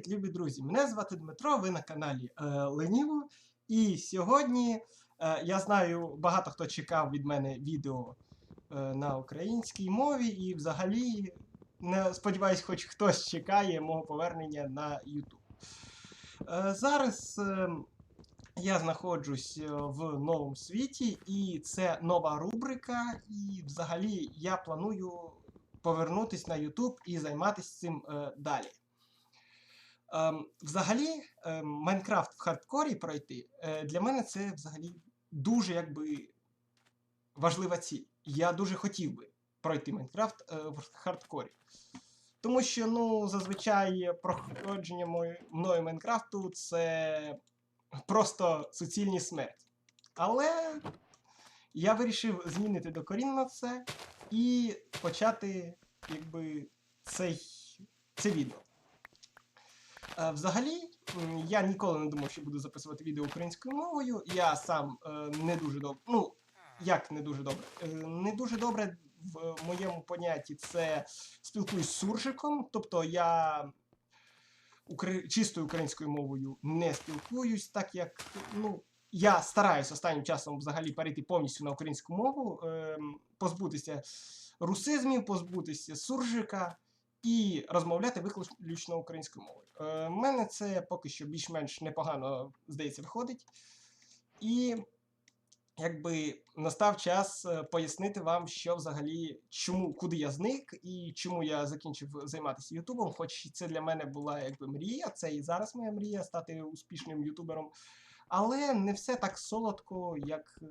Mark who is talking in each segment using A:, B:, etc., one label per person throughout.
A: Привіт, любі друзі! Мене звати Дмитро, ви на каналі е, Леніво. І сьогодні е, я знаю, багато хто чекав від мене відео е, на українській мові, і взагалі не сподіваюсь, хоч хтось чекає мого повернення на YouTube. Е, зараз е, я знаходжусь е, в новому світі, і це нова рубрика. І взагалі я планую повернутися на YouTube і займатися цим е, далі. Ем, взагалі, ем, Майнкрафт в хардкорі пройти е, для мене це взагалі дуже якби важлива ціль. Я дуже хотів би пройти Майнкрафт е, в хардкорі. Тому що, ну, зазвичай проходження мною Майнкрафту це просто суцільні смерть. Але я вирішив змінити докорінно це і почати, якби, цей, це відео. Е, Взагалі, я ніколи не думав, що буду записувати відео українською мовою. Я сам е, не дуже добре. Ну, як не дуже добре? Е, не дуже добре в моєму понятті це спілкуюсь з суржиком. Тобто я укр... чистою українською мовою не спілкуюсь, так як ну, я стараюсь останнім часом взагалі перейти повністю на українську мову, ем, позбутися русизмів, позбутися суржика і розмовляти виключно українською мовою. Е, в мене це поки що більш-менш непогано, здається, виходить. І якби настав час е, пояснити вам, що взагалі, чому, куди я зник і чому я закінчив займатися Ютубом. Хоч це для мене була якби мрія, це і зараз моя мрія стати успішним ютубером. Але не все так солодко, як е,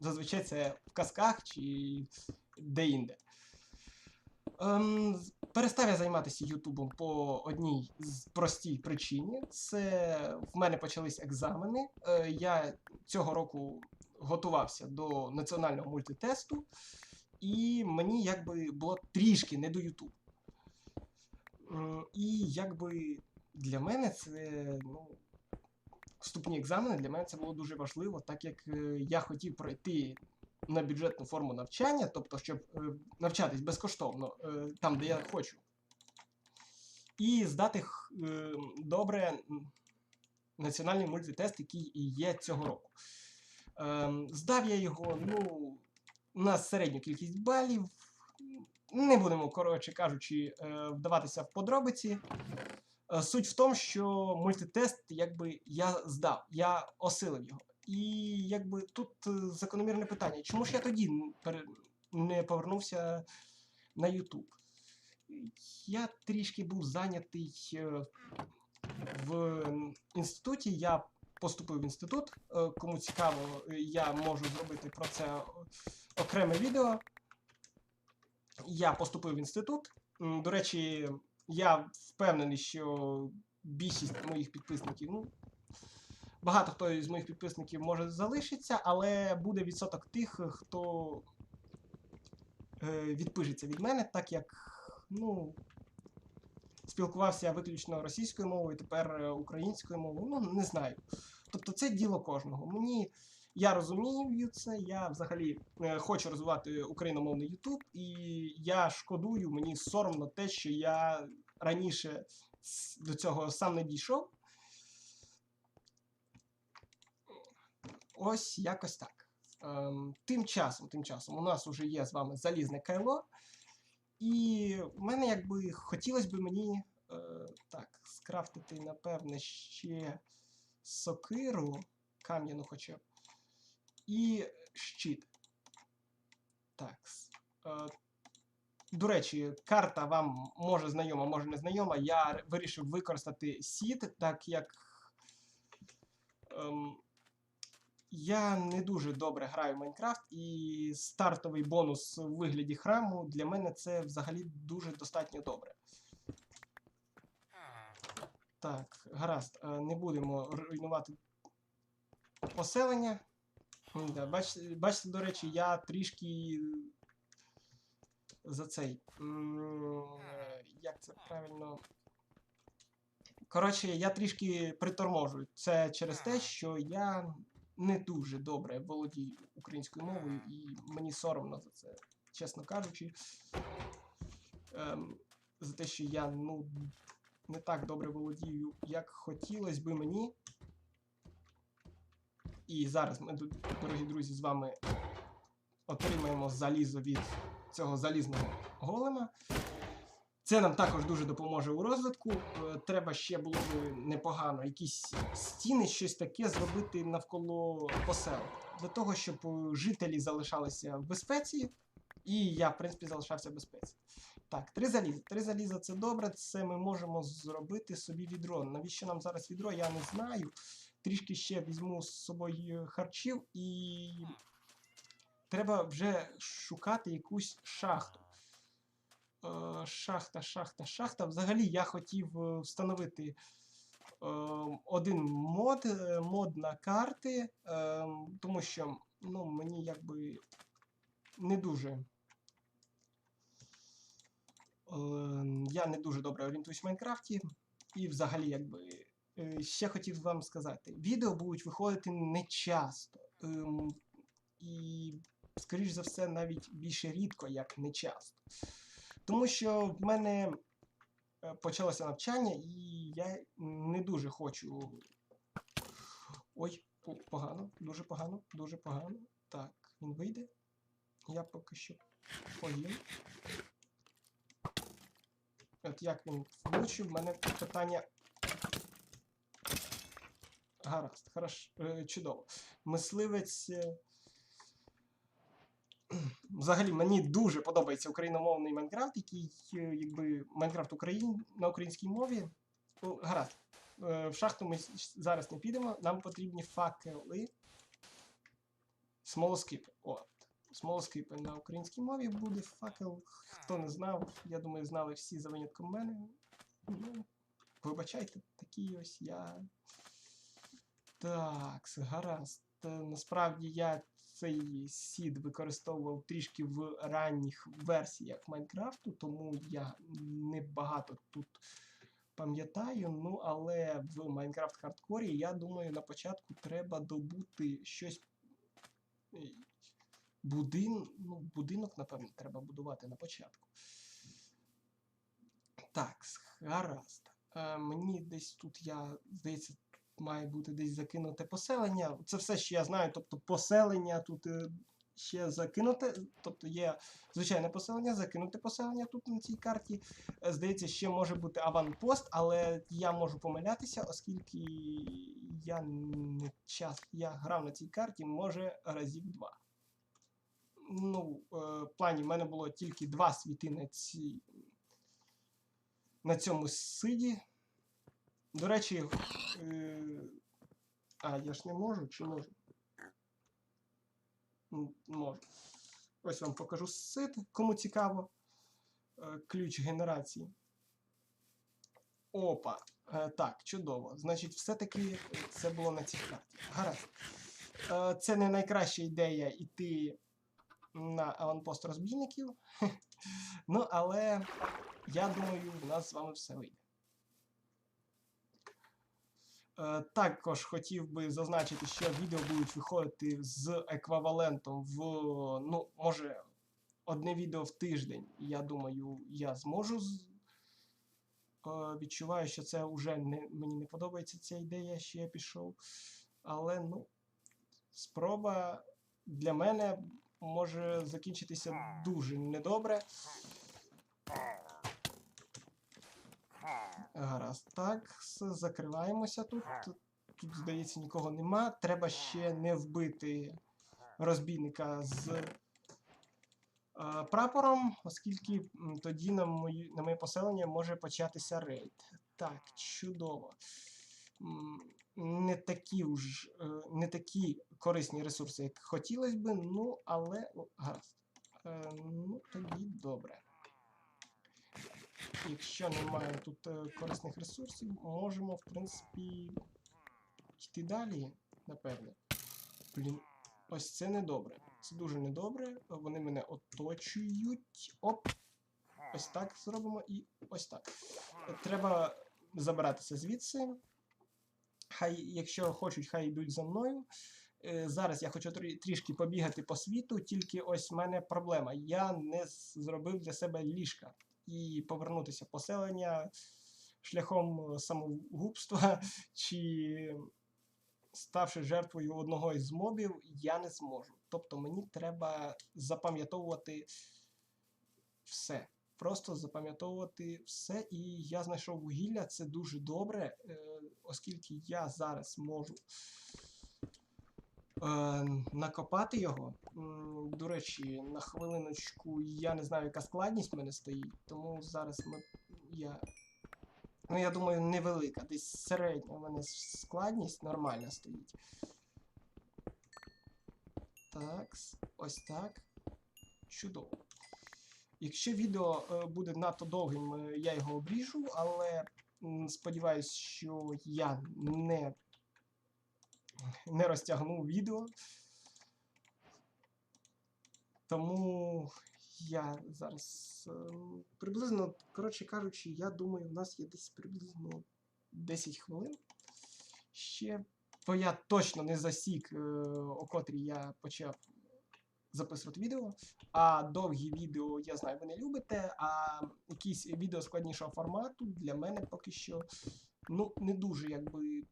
A: зазвичай це в казках чи де-інде. Ем, перестав я займатися Ютубом по одній з простій причині. Це в мене почались екзамени. Е, я цього року готувався до національного мультитесту, і мені якби було трішки не до Ютубу. І якби для мене це ну, вступні екзамени для мене це було дуже важливо, так як е, я хотів пройти на бюджетну форму навчання, тобто, щоб е, навчатись безкоштовно е, там, де я хочу. І здати е, добре національний мультитест, який є цього року. Ем, здав я його, ну, на середню кількість балів. Не будемо, коротше кажучи, вдаватися в подробиці. Суть в тому, що мультитест, якби я здав, я осилив його. І якби тут е, закономірне питання, чому ж я тоді не повернувся на YouTube? Я трішки був зайнятий е, в інституті. Я поступив в інститут. Е, Кому цікаво, я можу зробити про це окреме відео. Я поступив в інститут. До речі, я впевнений, що більшість моїх підписників, ну, багато хто із моїх підписників може залишиться, але буде відсоток тих, хто е, відпишеться від мене, так як, ну, спілкувався я виключно російською мовою, тепер е, українською мовою, ну, не знаю. Тобто це діло кожного. Мені. Я розумію це, я взагалі е, хочу розвивати україномовний Ютуб, і я шкодую, мені соромно те, що я раніше до цього сам не дійшов. Ось якось так. Ем, тим часом, тим часом, у нас вже є з вами залізне кайло. І в мене якби хотілося б мені е, так, скрафтити, напевне, ще сокиру, кам'яну хоча б, і щит. Так. Е, до речі, карта вам може знайома, може не знайома. Я вирішив використати сід, так як ем, я не дуже добре граю в Майнкрафт, і стартовий бонус у вигляді храму для мене це взагалі дуже достатньо добре. Так, гаразд, е, не будемо руйнувати поселення. Да, бачите, бачите, до речі, я трішки за цей. Як це правильно? Коротше, я трішки приторможую. Це через те, що я не дуже добре володію українською мовою, і мені соромно за це, чесно кажучи. Ем, за те, що я, ну, не так добре володію, як хотілося би мені. І зараз ми, дорогі друзі, з вами отримаємо залізо від цього залізного голема. Це нам також дуже допоможе у розвитку. Е, Треба ще було б непогано якісь стіни, щось таке зробити навколо посел. Для того, щоб е, жителі залишалися в безпеці, і я, в принципі, залишався в безпеці. Так, три заліза. Три заліза це добре, це ми можемо зробити собі відро. Навіщо нам зараз відро, я не знаю. Трішки ще візьму з собою харчів і треба вже шукати якусь шахту. Е, шахта, шахта, шахта. Взагалі я хотів е, встановити е, один мод, мод на карти, тому що ну, мені якби не дуже. Я не дуже добре орієнтуюсь в Майнкрафті. І взагалі, якби. Ще хотів вам сказати, відео будуть виходити не часто. Ем, І, скоріш за все, навіть більше рідко, як не часто. Тому що в мене е, почалося навчання, і я не дуже хочу. Ой, погано, дуже погано, дуже погано. Так, він вийде. Я поки що поїм. От як він влучив, в мене питання. Гаразд, хорош, е, чудово. Мисливець. Взагалі мені дуже подобається україномовний Майнкрафт, який е, якби Майнкрафт Україн на українській мові. Ну, гаразд. Е, В шахту ми зараз не підемо. Нам потрібні факели. Смолоскипи. От. Смолоскипи на українській мові буде факел. Хто не знав, я думаю, знали всі за винятком мене. Ну, вибачайте, такий ось я. Так, гаразд. Насправді я цей сід використовував трішки в ранніх версіях Майнкрафту, тому я не багато тут пам'ятаю. Ну, але в Майнкрафт хардкорі, я думаю, на початку треба добути щось. е, Будин... ну, будинок, напевно, треба будувати на початку. Так, гаразд. Е, мені десь тут я, здається, має бути десь закинуте поселення. Це все, що я знаю. Тобто поселення тут е, ще закинуте. Тобто є звичайне поселення, закинуте поселення тут на цій карті. Е, Здається, ще може бути аванпост, але я можу помилятися, оскільки я не час. Я грав на цій карті, може, разів два. Ну, е, в плані в мене було тільки два світи на цій. На цьому сиді. До речі, е, а, я ж не можу чи можу? Можу. Ось вам покажу сит, кому цікаво. Е, Ключ генерації. Опа. Е, Так, чудово. Значить, все-таки це було на цій карті. Гаразд. Е, Це не найкраща ідея йти на аванпост розбійників. Ну, але я думаю, в нас з вами все вийде. Е, Також хотів би зазначити, що відео будуть виходити з еквівалентом в, ну, може, одне відео в тиждень. Я думаю, я зможу. з- Е, Відчуваю, що це вже не, мені не подобається ця ідея, що я пішов. Але, ну, спроба для мене може закінчитися дуже недобре. Гаразд, так, закриваємося тут. Тут, здається, нікого нема. Треба ще не вбити розбійника з е, прапором, оскільки тоді на, мої, на моє поселення може початися рейд. Так, чудово. Не такі уж, е, не такі корисні ресурси, як хотілося би, ну, але гаразд. Е, ну, тоді добре. Якщо немає тут е, корисних ресурсів, можемо, в принципі, йти далі, напевне. Блін, ось це недобре. Це дуже недобре. Вони мене оточують. Оп. Ось так зробимо і ось так. Треба забиратися звідси. Хай, якщо хочуть, хай йдуть за мною. Е, Зараз я хочу трі- трішки побігати по світу, тільки ось в мене проблема. Я не зробив для себе ліжка і повернутися в поселення шляхом е, самогубства чи ставши жертвою одного із мобів, я не зможу. Тобто мені треба запам'ятовувати все. Просто запам'ятовувати все. І я знайшов вугілля, це дуже добре, е, оскільки я зараз можу накопати його. До речі, на хвилиночку я не знаю, яка складність в мене стоїть, тому зараз ми, я. Ну, я думаю, невелика. Десь середня у мене складність нормальна стоїть. Так, ось так. Чудово. Якщо відео е, буде надто довгим, е, я його обріжу, але сподіваюсь, що я не, не розтягну відео. Тому я зараз е, приблизно, коротше кажучи, я думаю, у нас є десь приблизно 10 хвилин. Ще, бо я точно не засік, е, о котрій я почав записувати відео. А довгі відео, я знаю, ви не любите, а якісь відео складнішого формату для мене поки що ну, не дуже якби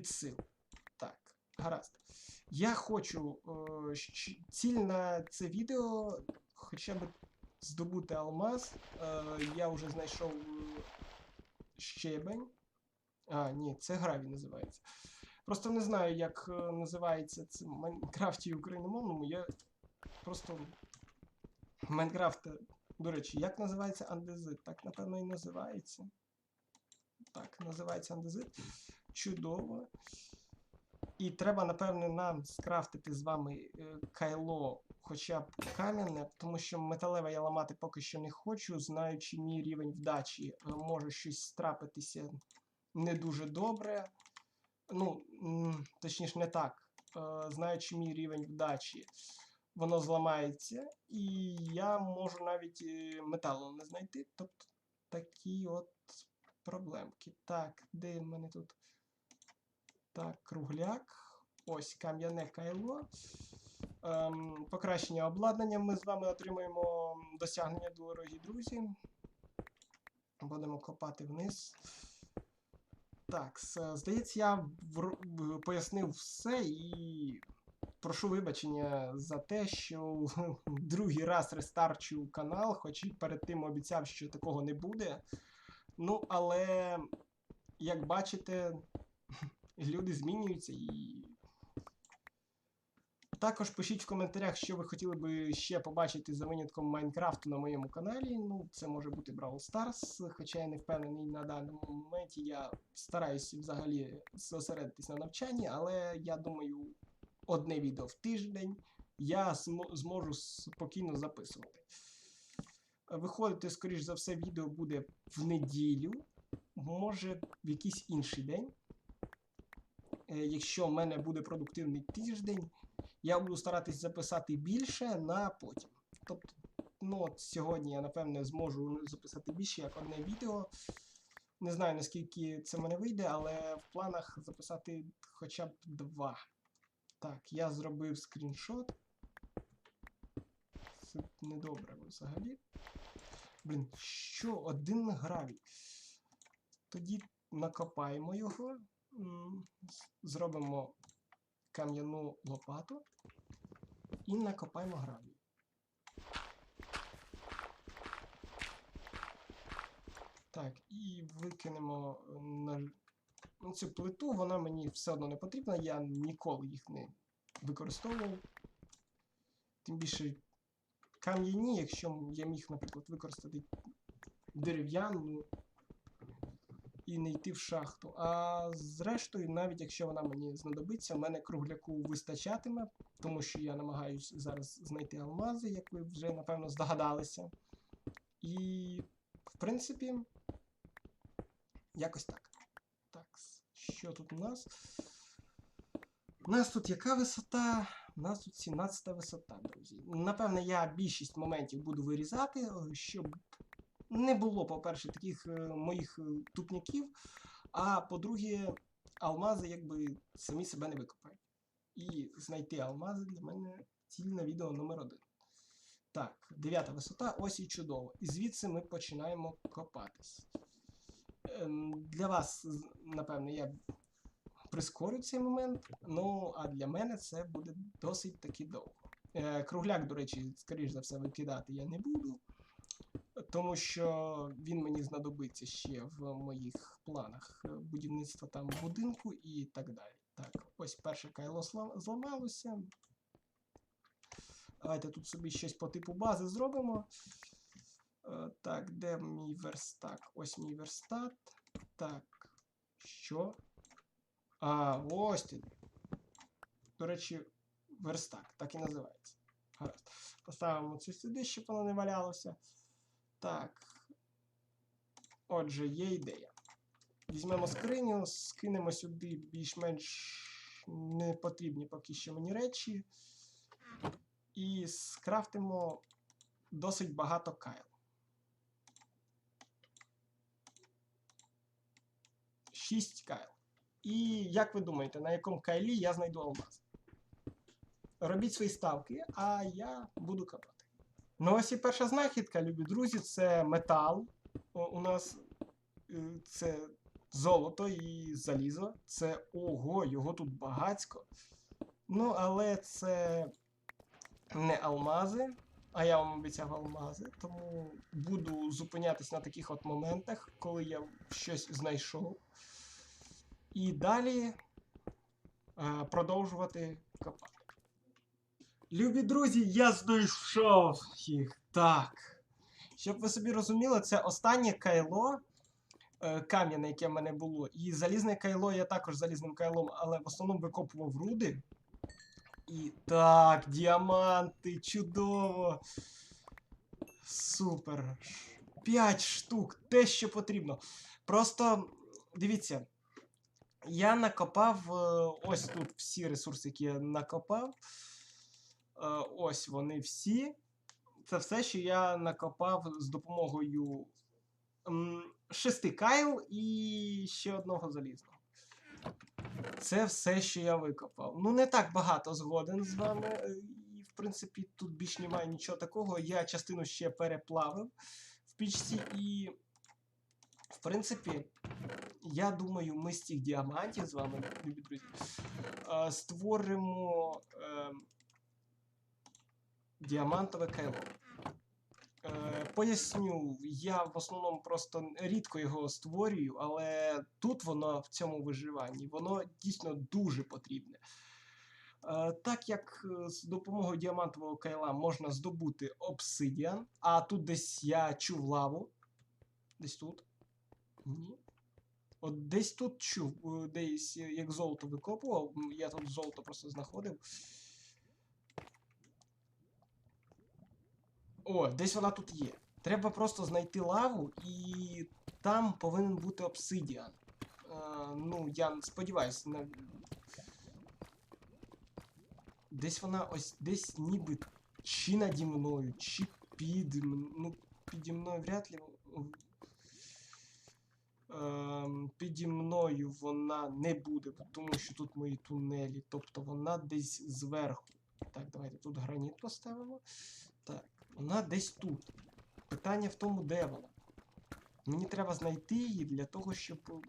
A: під. Так, гаразд. Я хочу е, ціль на це відео хоча б здобути алмаз. Е, я вже знайшов е, щебень. А, ні, це гравій називається. Просто не знаю, як е, називається це в Майнкрафті україномовному. Я просто Майнкрафт, до речі, як називається андезит? Так, напевно, і називається. Так, називається андезит. Чудово. І треба, напевне, нам скрафтити з вами е, кайло, хоча б кам'яне, тому що металеве я ламати поки що не хочу, знаючи мій рівень вдачі, е, може щось трапитися не дуже добре. Ну, точніше, не так. Е, Знаючи мій рівень вдачі, воно зламається, і я можу навіть металу не знайти. Тобто такі от проблемки. Так, де в мене тут? Так, кругляк. Ось кам'яне кайло. Ем, покращення обладнання ми з вами отримуємо досягнення дорогі друзі. Будемо копати вниз. Так, здається, я пояснив все і прошу вибачення за те, що другий раз рестарчу канал, хоч і перед тим обіцяв, що такого не буде. Ну, але, як бачите, люди змінюються і. Також пишіть в коментарях, що ви хотіли би ще побачити за винятком Майнкрафту на моєму каналі. Ну, це може бути Brawl Stars, хоча я не впевнений на даному моменті. Я стараюся взагалі зосередитись на навчанні, але я думаю, одне відео в тиждень я змо- зможу спокійно записувати. Виходити, скоріш за все, відео буде в неділю, може в якийсь інший день. Е, Якщо в мене буде продуктивний тиждень, я буду старатись записати більше на потім. Тобто, ну от сьогодні я напевне зможу записати більше як одне відео. Не знаю наскільки це мене вийде, але в планах записати хоча б два. Так, я зробив скріншот. Це недобре взагалі. Блін, що один гравій. Тоді накопаємо його. Зробимо кам'яну лопату і накопаємо гравій. Так, і викинемо е, на цю плиту, вона мені все одно не потрібна, я ніколи їх не використовував. Тим більше кам'яні, якщо я міг, наприклад, використати дерев'яну і не йти в шахту. А зрештою, навіть якщо вона мені знадобиться, в мене кругляку вистачатиме, тому що я намагаюсь зараз знайти алмази, як ви вже напевно здогадалися. І, в принципі, якось так. Так, що тут у нас? У нас тут яка висота? У нас тут 17 висота, друзі. Напевне, я більшість моментів буду вирізати, щоб не було, по-перше, таких е, моїх е, тупняків, а по-друге, алмази якби самі себе не викопають. І знайти алмази для мене ціль на відео номер один. Так, дев'ята висота, ось і чудово. І звідси ми починаємо копатись. Ем, Для вас, напевне, я прискорю цей момент. Ну, а для мене це буде досить таки довго. Е, Кругляк, до речі, скоріш за все, викидати я не буду, тому що він мені знадобиться ще в моїх планах е, будівництва там будинку і так далі. Так, ось перше кайло зламалося. Давайте тут собі щось по типу бази зробимо. Е, Так, де мій верстак? Ось мій верстат. Так. Що? А, ось ти. До речі, верстак, так і називається. Гаразд. Поставимо це сюди, щоб воно не валялося. Так. Отже, є ідея. Візьмемо скриню, скинемо сюди більш-менш непотрібні поки що мені речі. І скрафтимо досить багато кайл. Шість кайл. І як ви думаєте, на якому кайлі я знайду алмаз? Робіть свої ставки, а я буду копати. Ну ось і перша знахідка, любі друзі, це метал. У нас е, це золото і залізо. Це ого, його тут багацько. Ну, але це не алмази, а я вам обіцяв алмази, тому буду зупинятись на таких от моментах, коли я щось знайшов. І далі е, продовжувати копати. Любі друзі, я знайшов їх. Так. Щоб ви собі розуміли, це останнє кайло е, кам'яне, яке в мене було. І залізне кайло я також залізним кайлом, але в основному викопував руди. І так, діаманти, чудово. Супер. П'ять штук, те, що потрібно. Просто дивіться, я накопав е, ось тут всі ресурси, які я накопав. Е, Ось вони всі. Це все, що я накопав з допомогою шести кайл і ще одного залізного. Це все, що я викопав. Ну, не так багато згоден з вами. е, І, в принципі, тут більш немає нічого такого. Я частину ще переплавив в пічці, і, в принципі, я думаю, ми з цих діамантів з вами, любі друзі, е, створимо е, діамантове кайло. Е, Поясню, я в основному просто рідко його створюю, але тут воно в цьому виживанні, воно дійсно дуже потрібне. Е, Так як е, з допомогою діамантового кайла можна здобути обсидіан, а тут десь я чув лаву. Десь тут. Ні. От десь тут чув, е, десь як золото викопував, я тут золото просто знаходив. О, десь вона тут є. Треба просто знайти лаву, і там повинен бути обсидіан. Е, ну, я сподіваюся, на... десь вона ось десь ніби чи наді мною, чи під. Ну, піді мною вряд ли. Ем, піді мною вона не буде, тому що тут мої тунелі. Тобто вона десь зверху. Так, давайте тут граніт поставимо. Так, вона десь тут. Питання в тому, де вона. Мені треба знайти її для того, щоб. е,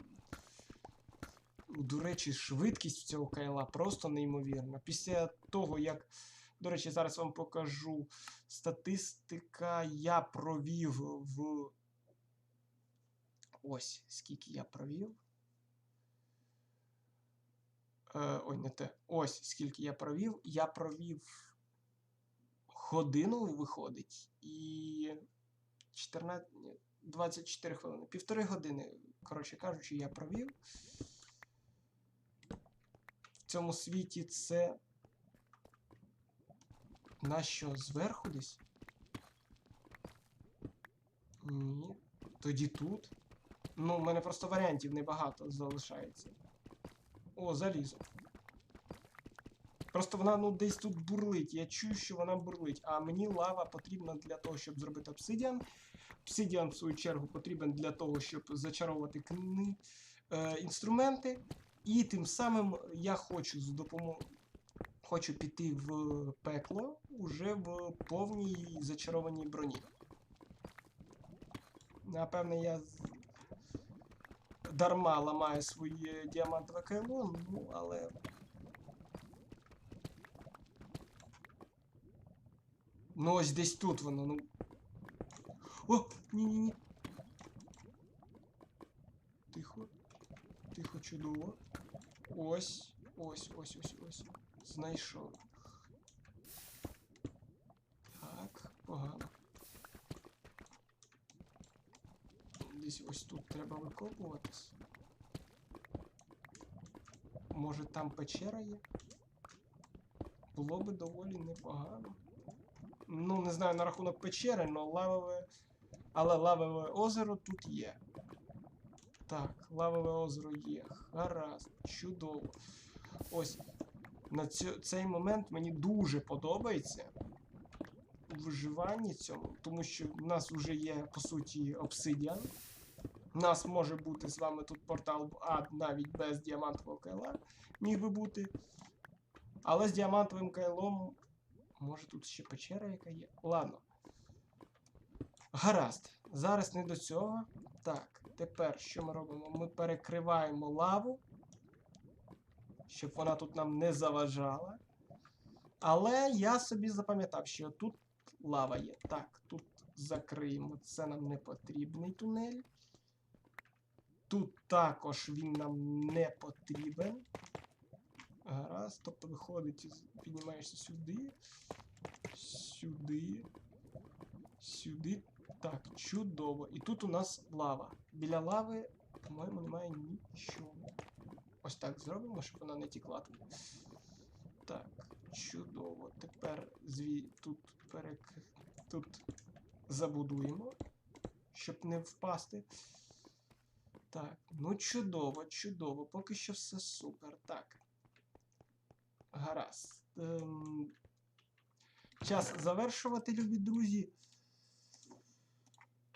A: До речі, швидкість цього кайла просто неймовірна. Після того, як. До речі, зараз вам покажу статистика. Я провів в. Ось скільки я провів. Е, ой, не те. Ось скільки я провів. Я провів годину виходить і 14, ні, 24 хвилини. Півтори години, коротше кажучи, я провів. В цьому світі це. На що зверху десь? Ні. Тоді тут. Ну, в мене просто варіантів небагато залишається. О, залізо. Просто вона ну десь тут бурлить. Я чую, що вона бурлить. А мені лава потрібна для того, щоб зробити обсидіан. Обсидіан, в свою чергу, потрібен для того, щоб зачаровувати кни... е, інструменти. І тим самим я хочу з допомогою. хочу піти в пекло уже в повній зачарованій броні. Напевне, я дарма ламаю своє діамантове кайло, ну, але. Ну, ось десь тут воно, ну. О! Ні-ні-ні. Тихо. Тихо, чудово. Ось, ось, ось, ось, ось. Знайшов. Так, погано. Десь ось тут треба викопуватись. Може там печера є? Було би доволі непогано. Ну, не знаю на рахунок печери, але лавове. Але лавове озеро тут є. Так, лавове озеро є. Гаразд, чудово. Ось на цю, цей момент мені дуже подобається у виживанні цьому, тому що в нас вже є, по суті, обсидіан. У нас може бути з вами тут портал в ад навіть без діамантового кайла. Міг би бути. Але з діамантовим кайлом. Може тут ще печера яка є. Ладно. Гаразд. Зараз не до цього. Так, тепер що ми робимо? Ми перекриваємо лаву, щоб вона тут нам не заважала. Але я собі запам'ятав, що тут лава є. Так, тут закриємо. Це нам не потрібний тунель. Тут також він нам не потрібен. Гаразд, тобто виходить, піднімаєшся сюди. Сюди. Сюди. Так, чудово. І тут у нас лава. Біля лави, по-моєму, немає нічого. Ось так зробимо, щоб вона не тікла тут. Так, чудово. Тепер зві... тут перек... тут забудуємо, щоб не впасти. Так, ну чудово, чудово. Поки що все супер. Так. Гаразд. Ем... Час завершувати, любі друзі.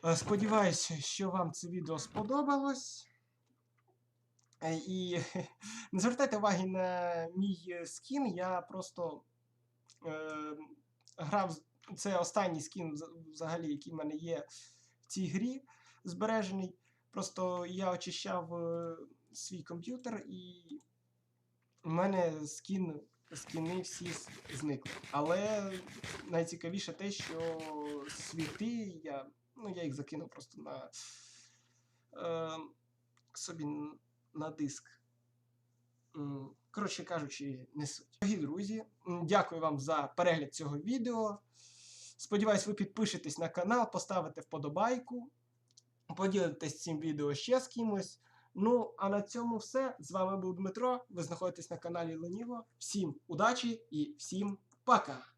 A: Е, Сподіваюся, що вам це відео сподобалось. Е, І не звертайте уваги на мій скін. Я просто е, грав. Це останній скін, взагалі, який в мене є в цій грі збережений. Просто я очищав е, свій комп'ютер і в мене скін, скіни всі зникли. Але найцікавіше те, що світи я. Ну, я їх закинув просто на е, собі на диск. Коротше кажучи, не суть. Дорогі друзі, дякую вам за перегляд цього відео. Сподіваюсь, ви підпишетесь на канал, поставите вподобайку, поділитесь цим відео ще з кимось. Ну, а на цьому все. З вами був Дмитро. Ви знаходитесь на каналі Леніво. Всім удачі і всім пока!